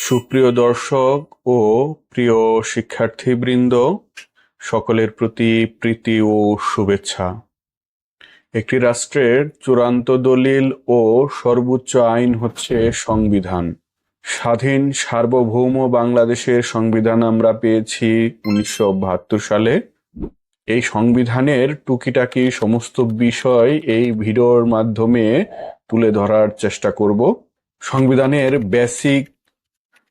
সুপ্রিয় দর্শক ও প্রিয় শিক্ষার্থীবৃন্দ, সকলের প্রতি প্রীতি ও শুভেচ্ছা। একটি রাষ্ট্রের চূড়ান্ত দলিল ও সর্বোচ্চ আইন হচ্ছে সংবিধান। স্বাধীন সার্বভৌম বাংলাদেশের সংবিধান আমরা পেয়েছি উনিশশো বাহাত্তর সালে। এই সংবিধানের টুকিটাকি সমস্ত বিষয় এই ভিডিওর মাধ্যমে তুলে ধরার চেষ্টা করব। সংবিধানের বেসিক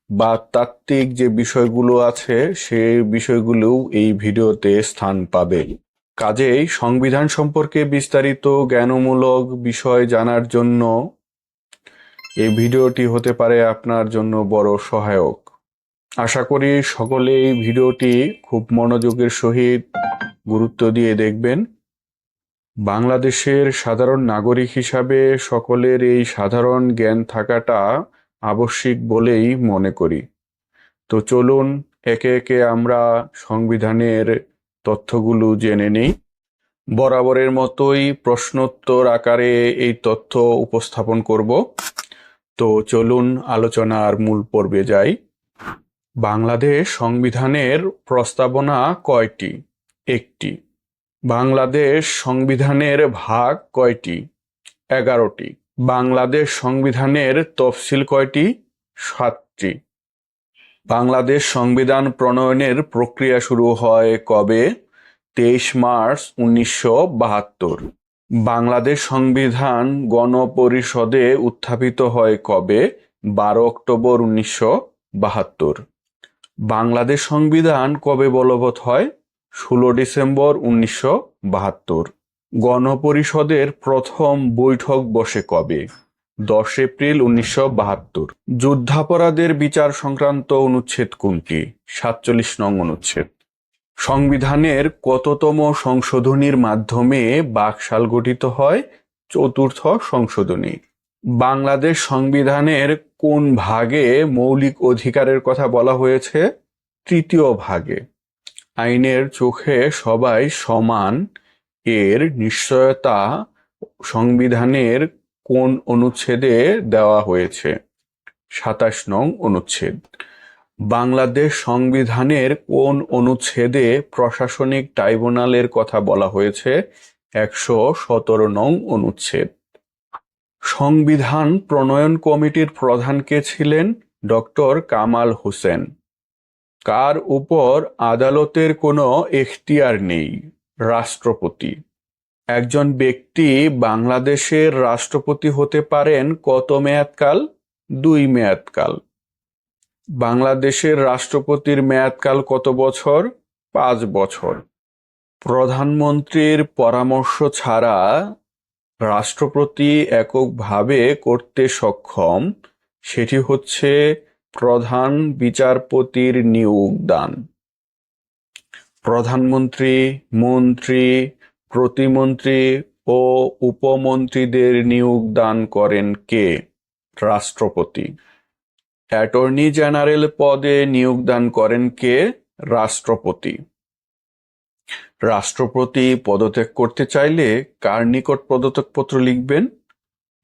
বা তাত্ত্বিক যে বিষয়গুলো আছে সেই বিষয়গুলোও এই ভিডিওতে স্থান পাবে। কাজেই সংবিধান সম্পর্কে বিস্তারিত জ্ঞানমূলক বিষয় জানার জন্য এই ভিডিওটি হতে পারে আপনার জন্য বড় সহায়ক। আশা করি সকলে এই ভিডিওটি খুব মনোযোগের সহিত গুরুত্ব দিয়ে দেখবেন। বাংলাদেশের সাধারণ নাগরিক হিসাবে সকলের এই সাধারণ জ্ঞান থাকাটা আবশ্যিক বলেই মনে করি। তো চলুন, একে একে আমরা সংবিধানের তথ্যগুলো জেনে নিই। বরাবরের মতোই প্রশ্নোত্তর আকারে এই তথ্য উপস্থাপন করব। তো চলুন, আলোচনার মূল পর্বে যাই। বাংলাদেশ সংবিধানের প্রস্তাবনা কয়টি? একটি। বাংলাদেশ সংবিধানের ভাগ কয়টি? এগারোটি। বাংলাদেশ সংবিধানের তফসিল কয়টি? সাতটি। বাংলাদেশ সংবিধান প্রণয়নের প্রক্রিয়া শুরু হয় কবে? তেইশ মার্চ উনিশশো বাহাত্তর। বাংলাদেশ সংবিধান গণপরিষদে উত্থাপিত হয় কবে? বারো অক্টোবর উনিশশো বাহাত্তর। বাংলাদেশ সংবিধান কবে বলবৎ হয়? ষোলো ডিসেম্বর উনিশশো বাহাত্তর। গণপরিষদের প্রথম বৈঠক বসে কবে? দশ এপ্রিল উনিশশো বাহাত্তর। যুদ্ধাপরাধের বিচার সংক্রান্ত অনুচ্ছেদ কোনটি? সাতচল্লিশ নং অনুচ্ছেদ। সংবিধানের কততম সংশোধনীর মাধ্যমে বাকশাল গঠিত হয়? চতুর্থ সংশোধনী। বাংলাদেশ সংবিধানের কোন ভাগে মৌলিক অধিকারের কথা বলা হয়েছে? তৃতীয় ভাগে। আইনের চোখে সবাই সমান এর নিশ্চয়তা সংবিধানের কোন অনুচ্ছেদে দেওয়া হয়েছে? সাতাশ নং অনুচ্ছেদ। বাংলাদেশ সংবিধানের কোন অনুচ্ছেদে প্রশাসনিক ট্রাইব্যুনালের কথা বলা হয়েছে? একশো সতেরো নং অনুচ্ছেদ। সংবিধান প্রণয়ন কমিটির প্রধান কে ছিলেন? ডক্টর কামাল হোসেন। কার উপর আদালতের কোনো এখতিয়ার নেই? রাষ্ট্রপতি। একজন ব্যক্তি বাংলাদেশের রাষ্ট্রপতি হতে পারেন কত মেয়াদকাল? দুই মেয়াদকাল। বাংলাদেশের রাষ্ট্রপতির মেয়াদকাল কত বছর? পাঁচ বছর। প্রধানমন্ত্রীর পরামর্শ ছাড়া রাষ্ট্রপতি এককভাবে করতে সক্ষম, সেটি হচ্ছে প্রধান বিচারপতির নিয়োগ দান প্রধানমন্ত্রী, মন্ত্রী, প্রতিমন্ত্রী ও উপমন্ত্রীদের নিয়োগ দান করেন কে? রাষ্ট্রপতি। অ্যাটর্নি জেনারেল পদে নিয়োগ দান করেন কে? রাষ্ট্রপতি। রাষ্ট্রপতি পদত্যাগ করতে চাইলে কার নিকট পদত্যাগপত্র লিখবেন?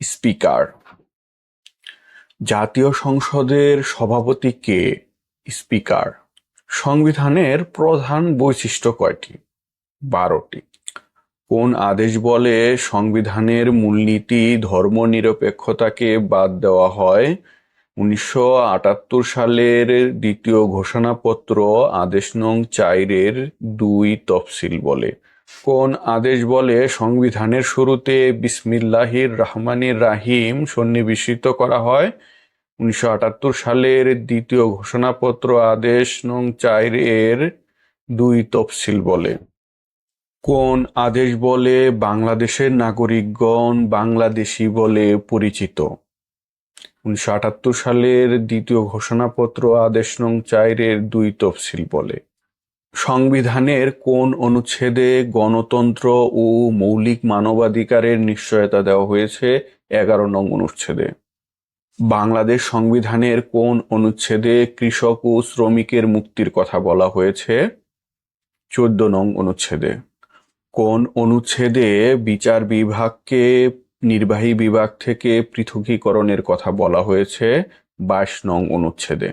স্পিকার। জাতীয় সংসদের সভাপতি কে? স্পিকার। সংবিধানের প্রধান বৈশিষ্ট্য কয়টি? বারোটি। কোন আদেশ বলে সংবিধানের মূলনীতি, ধর্মনিরপেক্ষতাকে বাদ দেওয়া হয়? উনিশশো আটাত্তর সালের দ্বিতীয় ঘোষণাপত্র আদেশ নং চাইরের দুই তফসিল বলে। কোন আদেশ বলে সংবিধানের শুরুতে বিসমিল্লাহির রহমানির রাহিম সন্নিবেশিত করা হয়? উনিশশো আটাত্তর সালের দ্বিতীয় ঘোষণাপত্র আদেশ নং চাইরের দুই তফসিল বলে। কোন আদেশ বলে বাংলাদেশের নাগরিকগণ বাংলাদেশি বলে পরিচিত? উনিশশো আটাত্তর সালের দ্বিতীয় ঘোষণাপত্র আদেশ নং চাইরের দুই তফসিল বলে। সংবিধানের কোন অনুচ্ছেদে গণতন্ত্র ও মৌলিক মানবাধিকারের নিশ্চয়তা দেওয়া হয়েছে? এগারো নং অনুচ্ছেদে। বাংলাদেশ সংবিধানের কোন অনুচ্ছেদে কৃষক ও শ্রমিকের মুক্তির কথা বলা হয়েছে? চোদ্দ নং অনুচ্ছেদে। কোন অনুচ্ছেদে বিচার বিভাগকে, নির্বাহী বিভাগ থেকে পৃথকীকরণের কথা বলা হয়েছে? বাইশ নং অনুচ্ছেদে।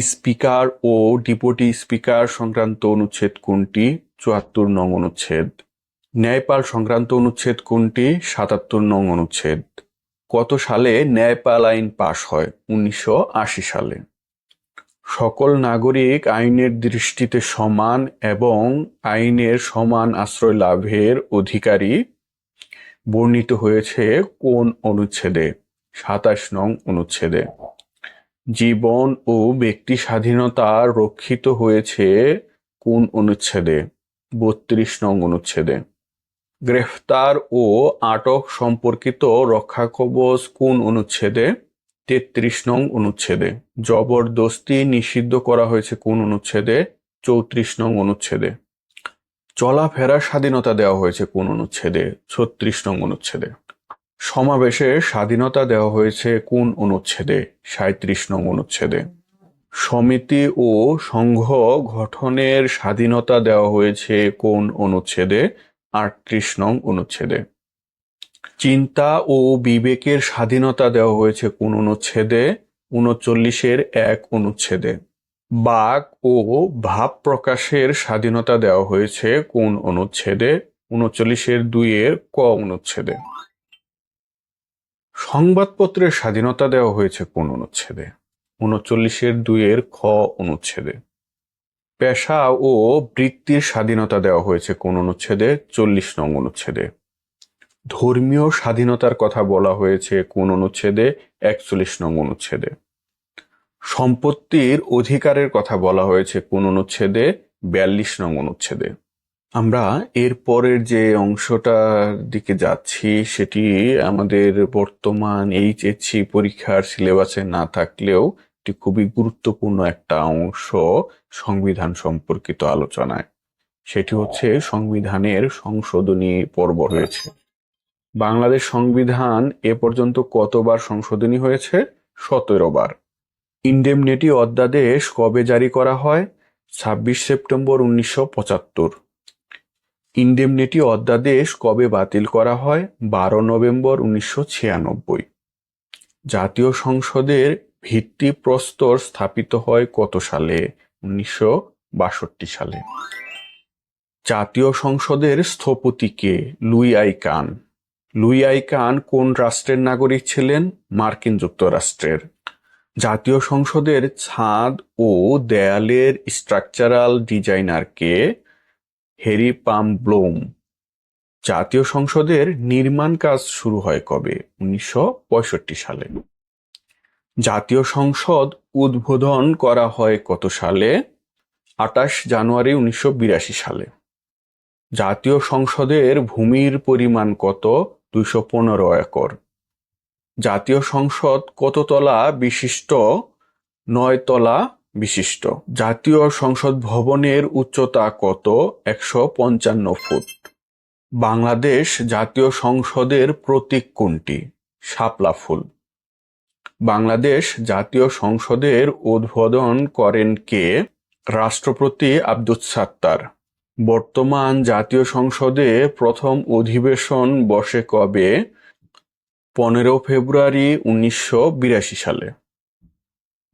স্পিকার ও ডিপুটি স্পিকার সংক্রান্ত অনুচ্ছেদ কোনটি? চুয়াত্তর নং অনুচ্ছেদ। ন্যায়পাল সংক্রান্ত অনুচ্ছেদ কোনটি? সাতাত্তর নং অনুচ্ছেদ। কত সালে ন্যায়পাল আইন পাশ হয়? উনিশশো আশি সালে। সকল নাগরিক আইনের দৃষ্টিতে সমান এবং আইনের সমান আশ্রয় লাভের অধিকারী বর্ণিত হয়েছে কোন অনুচ্ছেদে? সাতাশ নং অনুচ্ছেদে। জীবন ও ব্যক্তি স্বাধীনতা রক্ষিত হয়েছে কোন অনুচ্ছেদে? বত্রিশ নং অনুচ্ছেদে। গ্রেফতার ও আটক সম্পর্কিত রক্ষা কবচ কোন অনুচ্ছেদে? তেত্রিশ নং অনুচ্ছেদে। জবরদস্তি নিষিদ্ধ করা হয়েছে কোন অনুচ্ছেদে? চৌত্রিশ নং অনুচ্ছেদে। চলাফেরার স্বাধীনতা দেওয়া হয়েছে কোন অনুচ্ছেদে? ছত্রিশ নং অনুচ্ছেদে। সমাবেশের স্বাধীনতা দেওয়া হয়েছে কোন অনুচ্ছেদে? সাঁত্রিশ নং অনুচ্ছেদে। সমিতি ও সংঘ গঠনের স্বাধীনতা দেওয়া হয়েছে কোন অনুচ্ছেদে? আটত্রিশ নং অনুচ্ছেদে। চিন্তা ও বিবেকের স্বাধীনতা দেওয়া হয়েছে কোন অনুচ্ছেদে? উনচল্লিশের এক অনুচ্ছেদে। বাক ও ভাব প্রকাশের স্বাধীনতা দেওয়া হয়েছে কোন অনুচ্ছেদে? উনচল্লিশের দুইয়ের ক অনুচ্ছেদে। সংবাদপত্রের স্বাধীনতা দেওয়া হয়েছে কোন অনুচ্ছেদে? উনচল্লিশের দুইয়ের খ অনুচ্ছেদে। পেশা ও বৃত্তির স্বাধীনতা দেওয়া হয়েছে কোন অনুচ্ছেদে? চল্লিশ নং অনুচ্ছেদে। ধর্মীয় স্বাধীনতার কথা বলা হয়েছে কোন অনুচ্ছেদে? একচল্লিশ নং অনুচ্ছেদে। সম্পত্তির অধিকারের কথা বলা হয়েছে কোন অনুচ্ছেদে? বিয়াল্লিশ নং অনুচ্ছেদে। আমরা এর পরের যে অংশটার দিকে যাচ্ছি, সেটি আমাদের বর্তমান এইচএসসি পরীক্ষার সিলেবাসে না থাকলেও এটি খুবই গুরুত্বপূর্ণ একটা অংশ সংবিধান সম্পর্কিত আলোচনায়। সেটি হচ্ছে সংবিধানের সংশোধনী পর্ব রয়েছে বাংলাদেশ সংবিধান এ পর্যন্ত কতবার সংশোধনী হয়েছে? সতেরো বার। ইন্ডেমনিটি অধ্যাদেশ কবে জারি করা হয়? ছাব্বিশ সেপ্টেম্বর উনিশশো পঁচাত্তর। ইন্ডেমনিটি অধ্যাদেশ কবে বাতিল করা হয়? বারো নভেম্বর উনিশশো ছিয়ানব্বই। জাতীয় সংসদের ভিত্তিপ্রস্তর স্থাপিত হয় কত সালে? উনিশশো বাষট্টি সালে। জাতীয় সংসদের স্থপতি কে? Louis I Kahn. Louis I Kahn কোন রাষ্ট্রের নাগরিক ছিলেন? মার্কিন যুক্তরাষ্ট্রের। জাতীয় সংসদের ছাদ ও দেয়ালের স্ট্রাকচারাল ডিজাইনার কে? হেরি পাম ব্লোম। জাতীয় সংসদের নির্মাণ কাজ শুরু হয় কবে? উনিশশো পঁয়ষট্টি সালে। জাতীয় সংসদ উদ্বোধন করা হয় কত সালে? আটাশ জানুয়ারি উনিশশো বিরাশি সালে। জাতীয় সংসদের ভূমির পরিমাণ কত? দুইশো পনেরো একর। জাতীয় সংসদ কত তলা বিশিষ্ট? নয় তলা বিশিষ্ট। জাতীয় সংসদ ভবনের উচ্চতা কত? একশো পঞ্চান্ন ফুট। বাংলাদেশ জাতীয় সংসদের প্রতীক কোনটি? শাপলা ফুল। বাংলাদেশ জাতীয় সংসদের উদ্বোধন করেন কে? রাষ্ট্রপতি আব্দুল সাত্তার। বর্তমান জাতীয় সংসদে প্রথম অধিবেশন বসে কবে? পনেরো ফেব্রুয়ারি উনিশশো বিরাশি সালে।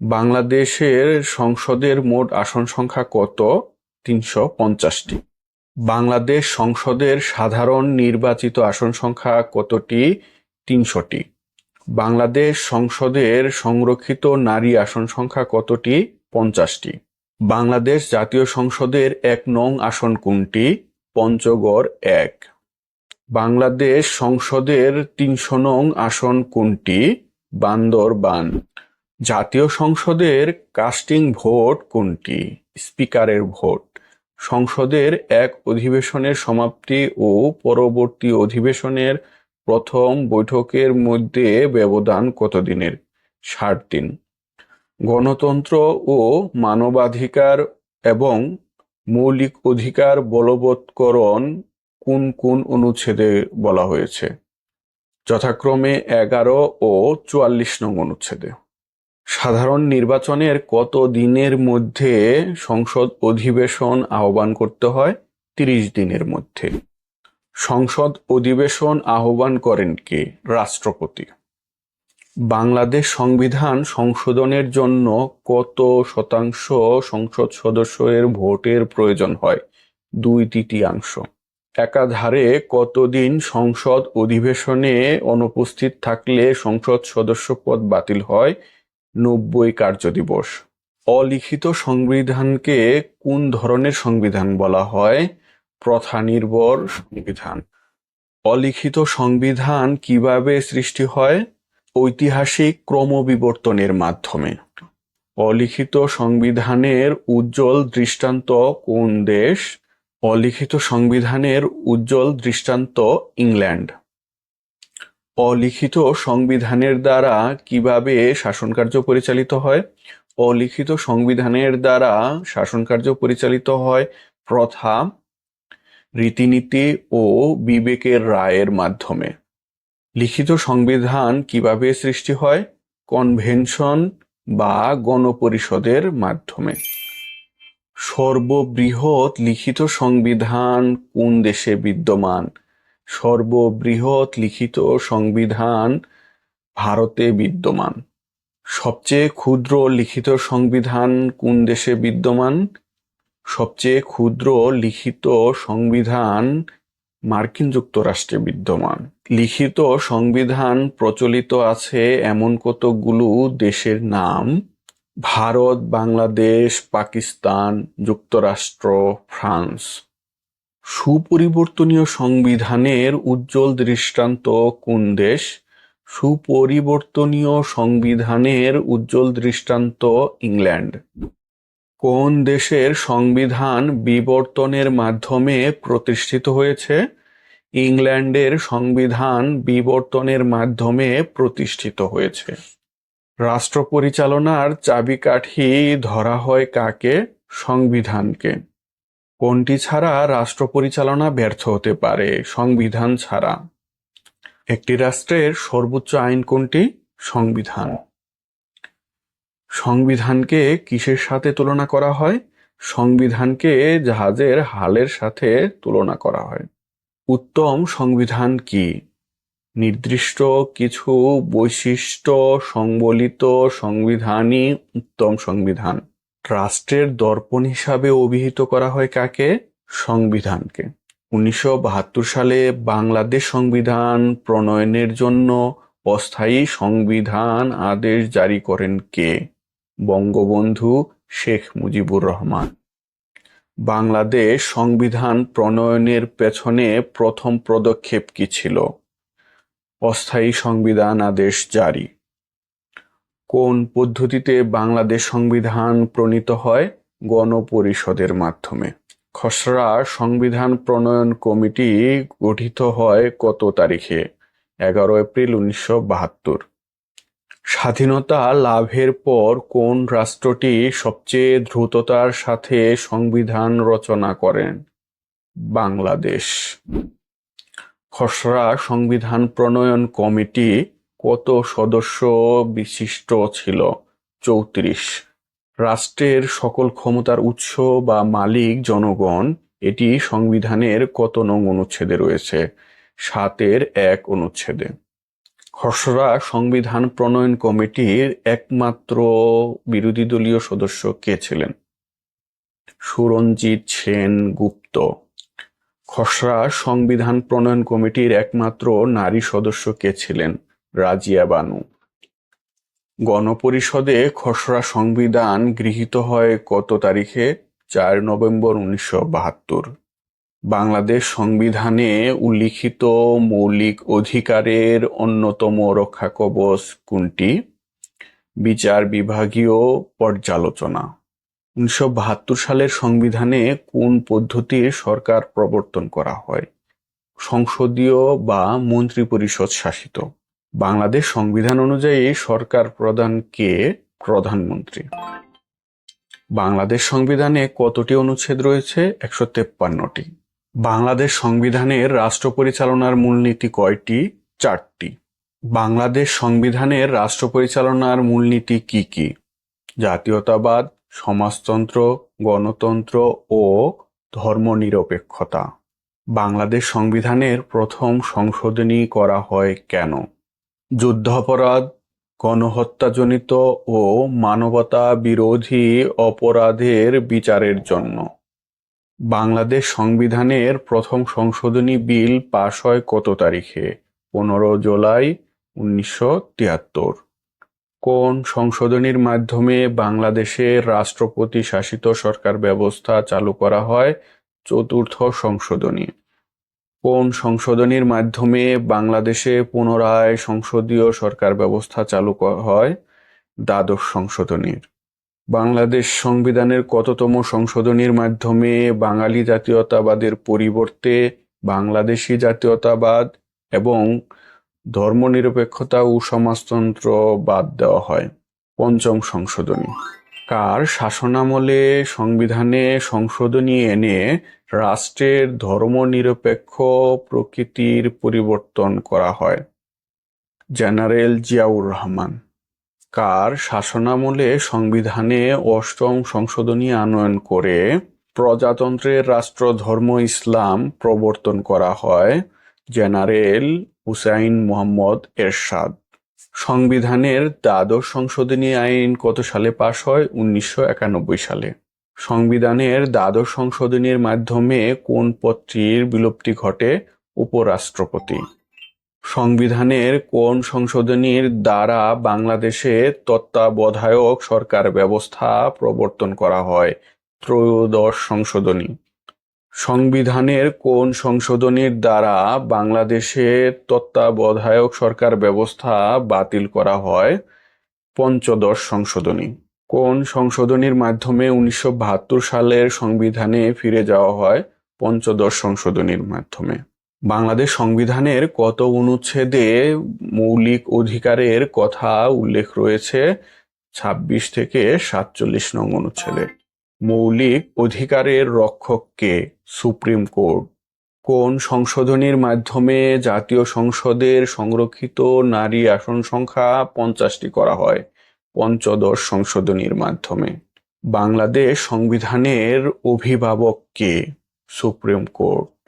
বাংলাদেশের সংসদের মোট আসন সংখ্যা কত? তিনশো পঞ্চাশটি। বাংলাদেশ সংসদের সাধারণ নির্বাচিত আসন সংখ্যা কতটি? তিনশোটি। বাংলাদেশ সংসদের সংরক্ষিত নারী আসন সংখ্যা কতটি? পঞ্চাশটি। বাংলাদেশ জাতীয় সংসদের এক নং আসন কোনটি? পঞ্চগড় এক। বাংলাদেশ সংসদের তিনশো নং আসন কোনটি? বান্দরবান। জাতীয় সংসদের কাস্টিং ভোট কোনটি? স্পিকারের ভোট। সংসদের এক অধিবেশনের সমাপ্তি ও পরবর্তী অধিবেশনের প্রথম বৈঠকের মধ্যে ব্যবধান কতদিনের? ষাট দিন গণতন্ত্র ও মানবাধিকার এবং মৌলিক অধিকার বলবৎকরণ কোন কোন অনুচ্ছেদে বলা হয়েছে? যথাক্রমে এগারো ও চুয়াল্লিশ নং অনুচ্ছেদে। সাধারণ নির্বাচনের কত দিনের মধ্যে সংসদ অধিবেশন আহ্বান করতে হয়? তিরিশ দিনের মধ্যে। সংসদ অধিবেশন আহ্বান করেন কে? রাষ্ট্রপতি। বাংলাদেশ সংবিধান সংশোধনের জন্য কত শতাংশ সংসদ সদস্যের ভোটের প্রয়োজন হয়? দুই তৃতীয়াংশ। একাধারে কতদিন সংসদ অধিবেশনে অনুপস্থিত থাকলে সংসদ সদস্য পদ বাতিল হয়? নব্বই কার্যদিবস অলিখিত সংবিধানকে কোন ধরনের সংবিধান বলা হয়? প্রথা নির্ভর সংবিধান। অলিখিত সংবিধান কীভাবে সৃষ্টি হয়? ঐতিহাসিক ক্রমবিবর্তনের মাধ্যমে। অলিখিত সংবিধানের উজ্জ্বল দৃষ্টান্ত কোন দেশ? অলিখিত সংবিধানের উজ্জ্বল দৃষ্টান্ত ইংল্যান্ড। অলিখিত সংবিধানের দ্বারা কীভাবে শাসনকার্য পরিচালিত হয়? অলিখিত সংবিধানের দ্বারা শাসনকার্য পরিচালিত হয় প্রথা রীতিনীতি ও বিবেকের রায়ের মাধ্যমে। লিখিত সংবিধান কীভাবে সৃষ্টি হয়? কনভেনশন বা গণপরিষদের মাধ্যমে। সর্ববৃহৎ লিখিত সংবিধান কোন দেশে বিদ্যমান? সর্ববৃহৎ লিখিত সংবিধান ভারতে বিদ্যমান। সবচেয়ে ক্ষুদ্র লিখিত সংবিধান কোন দেশে বিদ্যমান? সবচেয়ে ক্ষুদ্র লিখিত সংবিধান মার্কিন যুক্তরাষ্ট্রে বিদ্যমান। লিখিত সংবিধান প্রচলিত আছে এমন কতগুলো দেশের নাম? ভারত, বাংলাদেশ, পাকিস্তান, যুক্তরাষ্ট্র, ফ্রান্স। সুপরিবর্তনীয় সংবিধানের উজ্জ্বল দৃষ্টান্ত কোন দেশ? সুপরিবর্তনীয় সংবিধানের উজ্জ্বল দৃষ্টান্ত ইংল্যান্ড। কোন দেশের সংবিধান বিবর্তনের মাধ্যমে প্রতিষ্ঠিত হয়েছে? ইংল্যান্ডের সংবিধান বিবর্তনের মাধ্যমে প্রতিষ্ঠিত হয়েছে। রাষ্ট্র পরিচালনার চাবিকাঠি ধরা হয় কাকে? সংবিধানকে। কোনটি ছাড়া রাষ্ট্র পরিচালনা ব্যর্থ হতে পারে? সংবিধান ছাড়া। একটি রাষ্ট্রের সর্বোচ্চ আইন কোনটি? সংবিধান। সংবিধানকে কিসের সাথে তুলনা করা হয়? সংবিধানকে জাহাজের হালের সাথে তুলনা করা হয়। উত্তম সংবিধান কি? নির্দিষ্ট কিছু বৈশিষ্ট্য সংবলিত সংবিধানই উত্তম সংবিধান। রাষ্ট্রের দর্পণ হিসাবে অভিহিত করা হয় কাকে? সংবিধানকে। উনিশশো বাহাত্তর সালে বাংলাদেশ সংবিধান প্রণয়নের জন্য অস্থায়ী সংবিধান আদেশ জারি করেন কে? বঙ্গবন্ধু শেখ মুজিবুর রহমান। বাংলাদেশ সংবিধান প্রণয়নের পেছনে প্রথম পদক্ষেপ কি ছিল? অস্থায়ী সংবিধান আদেশ জারি। কোন পদ্ধতিতে বাংলাদেশ সংবিধান প্রণীত হয়? গণপরিষদের মাধ্যমে। খসড়া সংবিধান প্রণয়ন কমিটি গঠিত হয় কত তারিখে? এগারো এপ্রিল উনিশশো বাহাত্তর। স্বাধীনতা লাভের পর কোন রাষ্ট্রটি সবচেয়ে দ্রুততার সাথে সংবিধান রচনা করেন? বাংলাদেশ। খসড়া সংবিধান প্রণয়ন কমিটি কত সদস্য বিশিষ্ট ছিল? চৌত্রিশ। রাষ্ট্রের সকল ক্ষমতার উৎস বা মালিক জনগণ, এটি সংবিধানের কত নং অনুচ্ছেদে রয়েছে? সাতের এক অনুচ্ছেদে। খসড়া সংবিধান প্রণয়ন কমিটির একমাত্র বিরোধী দলীয় সদস্য কে ছিলেন? সুরঞ্জিত সেন গুপ্ত। খসড়া সংবিধান প্রণয়ন কমিটির একমাত্র নারী সদস্য কে ছিলেন? রাজিয়া বানু। গণপরিষদে খসড়া সংবিধান গৃহীত হয় কত তারিখে? চার নভেম্বর উনিশশো বাহাত্তর। বাংলাদেশ সংবিধানে উল্লিখিত মৌলিক অধিকারের অন্যতম রক্ষা কবচ কোনটি? বিচার বিভাগীয় পর্যালোচনা। উনিশশো বাহাত্তর সালের সংবিধানে কোন পদ্ধতির সরকার প্রবর্তন করা হয়? সংসদীয় বা মন্ত্রী পরিষদ শাসিত। বাংলাদেশ সংবিধান অনুযায়ী সরকার প্রধান কে? প্রধানমন্ত্রী। বাংলাদেশ সংবিধানে কতটি অনুচ্ছেদ রয়েছে? একশো তেপ্পান্নটি। বাংলাদেশ সংবিধানের রাষ্ট্র পরিচালনার মূলনীতি কয়টি? চারটি। বাংলাদেশ সংবিধানের রাষ্ট্র পরিচালনার মূলনীতি কি কি? জাতীয়তাবাদ, সমাজতন্ত্র, গণতন্ত্র ও ধর্মনিরপেক্ষতা। বাংলাদেশ সংবিধানের প্রথম সংশোধনী করা হয় কেন? যুদ্ধাপরাধ, গণহত্যাজনিত ও মানবতা বিরোধী অপরাধের বিচারের জন্য। বাংলাদেশ সংবিধানের প্রথম সংশোধনী বিল পাশ হয় কত তারিখে? পনেরো জুলাই উনিশশো তিয়াত্তর। কোন সংশোধনীর মাধ্যমে বাংলাদেশের রাষ্ট্রপতি শাসিত সরকার ব্যবস্থা চালু করা হয়? চতুর্থ সংশোধনী। কোন সংশোধনীর মাধ্যমে বাংলাদেশে পুনরায় সংসদীয় সরকার ব্যবস্থা চালু হয়? দ্বাদশ সংশোধনীর। বাংলাদেশ সংবিধানের কততম সংশোধনীর মাধ্যমে বাঙালি জাতীয়তাবাদের পরিবর্তে বাংলাদেশি জাতীয়তাবাদ এবং ধর্মনিরপেক্ষতা ও সমাজতন্ত্র বাদ দেওয়া হয়? পঞ্চম সংশোধনী। কার শাসনামলে সংবিধানে সংশোধনী এনে রাষ্ট্রের ধর্মনিরপেক্ষ প্রকৃতির পরিবর্তন করা হয়? জেনারেল জিয়াউর রহমান। কার শাসনামলে সংবিধানে অষ্টম সংশোধনী আনয়ন করে প্রজাতন্ত্রের রাষ্ট্র ধর্ম ইসলাম প্রবর্তন করা হয়, জেনারেল হুসাইন মোহাম্মদ এরশাদ। সংবিধানের দ্বাদশ সংশোধনী আইন কত সালে পাশ হয়? উনিশশো একানব্বই সালে। সংবিধানের দ্বাদশ সংশোধনীর মাধ্যমে কোন পত্রীর বিলুপ্তি ঘটে? উপরাষ্ট্রপতি। সংবিধানের কোন সংশোধনীর দ্বারা বাংলাদেশে তত্ত্বাবধায়ক সরকার ব্যবস্থা প্রবর্তন করা হয়? ত্রয়োদশ সংশোধনী। সংবিধানের কোন সংশোধনীর দ্বারা বাংলাদেশে তত্ত্বাবধায়ক সরকার ব্যবস্থা বাতিল করা হয়? পঞ্চদশ সংশোধনী। কোন সংশোধনীর মাধ্যমে উনিশশো বাহাত্তর সালের সংবিধানে ফিরে যাওয়া হয়? পঞ্চদশ সংশোধনীর মাধ্যমে। বাংলাদেশ সংবিধানের কত অনুচ্ছেদে মৌলিক অধিকারের কথা উল্লেখ রয়েছে? ছাব্বিশ থেকে সাতচল্লিশ নং অনুচ্ছেদে। মৌলিক অধিকারের রক্ষককে সুপ্রিম কোর্ট। কোন সংশোধনীর মাধ্যমে জাতীয় সংসদের সংরক্ষিত নারী আসন সংখ্যা পঞ্চাশটি করা হয়? পঞ্চদশ সংশোধনীর মাধ্যমে। বাংলাদেশ সংবিধানের অভিভাবককে সুপ্রিম কোর্ট।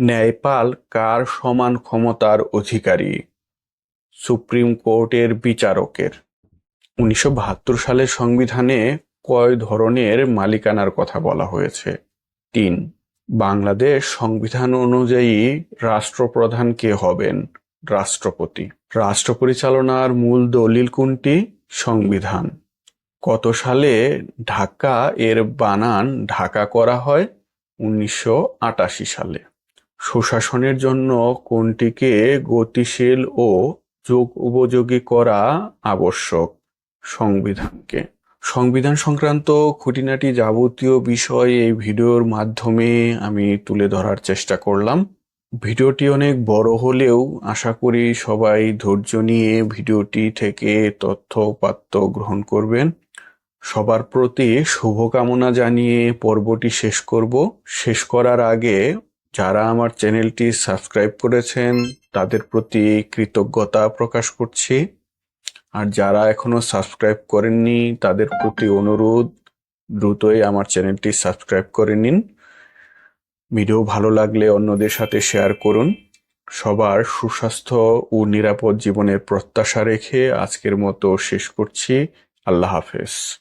ন্যায়পাল কার সমান ক্ষমতার অধিকারী? সুপ্রিম কোর্টের বিচারকের। উনিশশো বাহাত্তর সালের সংবিধানে কয় ধরনের মালিকানার কথা বলা হয়েছে? তিন, বাংলাদেশ সংবিধান অনুযায়ী রাষ্ট্রপ্রধান কে হবেন? রাষ্ট্রপতি। রাষ্ট্র পরিচালনার মূল দলিল কোনটি? সংবিধান। কত সালে ঢাকা এর বানান ঢাকা করা হয়? উনিশশো আটাশি সালে। সুশাসনের জন্য কোনটিকে গতিশীল ও যোগ উপযোগী করা আবশ্যক সংবিধানকে। সংবিধান সংক্রান্ত খুঁটিনাটি যাবতীয় বিষয় এই ভিডিওর মাধ্যমে আমি তুলে ধরার চেষ্টা করলাম। ভিডিওটি অনেক বড় হলেও আশা করি সবাই ধৈর্য নিয়ে ভিডিওটি থেকে তথ্য উপাত্ত গ্রহণ করবেন। সবার প্রতি শুভকামনা জানিয়ে পর্বটি শেষ করব। শেষ করার আগে যারা আমার চ্যানেলটি সাবস্ক্রাইব করেছেন, তাদের প্রতি কৃতজ্ঞতা প্রকাশ করছি। আর যারা এখনও সাবস্ক্রাইব করেননি, তাদের প্রতি অনুরোধ, দ্রুতই আমার চ্যানেলটি সাবস্ক্রাইব করে নিন। ভিডিও ভালো লাগলে অন্যদের সাথে শেয়ার করুন। সবার সুস্বাস্থ্য ও নিরাপদ জীবনের প্রত্যাশা রেখে আজকের মতো শেষ করছি। আল্লাহ হাফেজ।